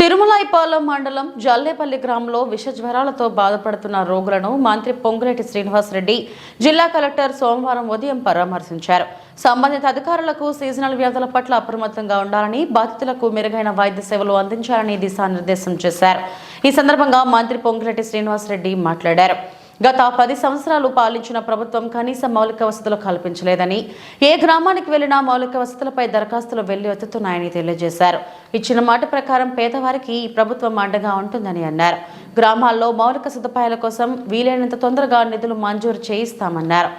తిరుమలాయిపాలెం మండలం జల్లేపల్లి గ్రామంలో విష జ్వరాలతో బాధపడుతున్న రోగులను మంత్రి పొంగులేటి శ్రీనివాస్ రెడ్డి జిల్లా కలెక్టర్ సోమవారం ఉదయం పరామర్శించారు. సంబంధిత అధికారులకు సీజనల్ వ్యాధుల పట్ల అప్రమత్తంగా ఉండాలని బాధితులకు మెరుగైన వైద్య సేవలు అందించాలని దిశానిర్దేశం చేశారు. ఈ సందర్భంగా మంత్రి పొంగులేటి శ్రీనివాస్ రెడ్డి మాట్లాడారు. గత పది సంవత్సరాలు పాలించిన ప్రభుత్వం కనీస మౌలిక వసతులు కల్పించలేదని ఏ గ్రామానికి వెళ్ళినా మౌలిక వసతులపై దరఖాస్తులు వెళ్ళి ఎత్తుతున్నాయని తెలియజేశారు. ఇచ్చిన మాట ప్రకారం పేదవారికి ఈ ప్రభుత్వం అండగా ఉంటుందని అన్నారు. గ్రామాల్లో మౌలిక సదుపాయాల కోసం వీలైనంత తొందరగా నిధులు మంజూరు చేయిస్తామన్నారు.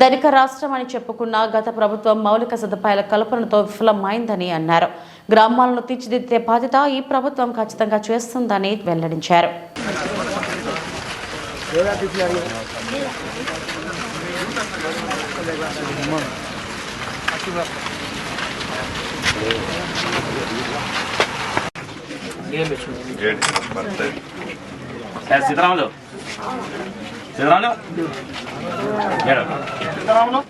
ధనిక రాష్ట్రం అని చెప్పుకున్న గత ప్రభుత్వం మౌలిక సదుపాయాల కల్పనతో విఫలమైందని అన్నారు. గ్రామాలను తీర్చిదిద్దే బాధ్యత ఈ ప్రభుత్వం ఖచ్చితంగా చేస్తుందని వెల్లడించారు. సీతారాములు. సీతారాములు?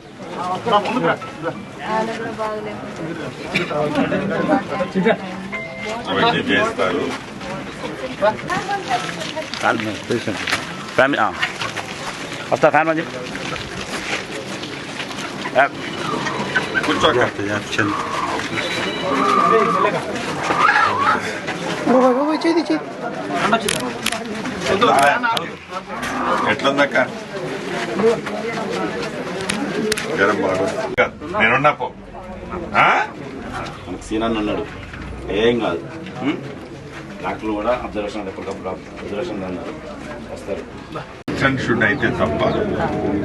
అవన్నీ చేస్తారు ఫ్యామిలీ వస్తా ఫ్యాన్ మంచి ఎట్లుందక్క జ్వరం బాగా నేనున్నా పో. సీనాన్ని ఉన్నాడు. ఏం కాదు? డాక్టర్లు కూడా అబ్జర్వేషన్ ఎప్పటికప్పుడు అబ్జర్వేషన్ అన్నారు. వస్తారు. షుడ్ అయితే తప్ప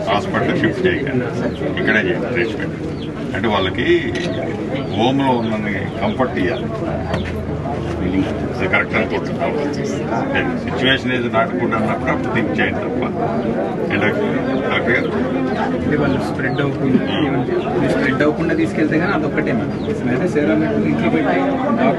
హాస్పిటల్ షిఫ్ట్ చేయకండి. ఇక్కడే చేయండి ట్రీట్మెంట్ అంటే వాళ్ళకి హోమ్లో ఉన్న కంఫర్ట్ ఇవ్వాలి కరెక్ట్ అనుకుంటున్నాం. సిచ్యువేషన్ ఏది నాట్ గుడ్ అన్నప్పుడు అప్పుడు థింక్ చేయండి తప్ప. కరెక్ట్ గారు? వాళ్ళు స్ప్రెడ్ అవ్వకుండా స్ప్రెడ్ అవ్వకుండా తీసుకెళ్తే కానీ అదొక్కటే మేడం అయితే సేరా ఇంట్లో పెట్టి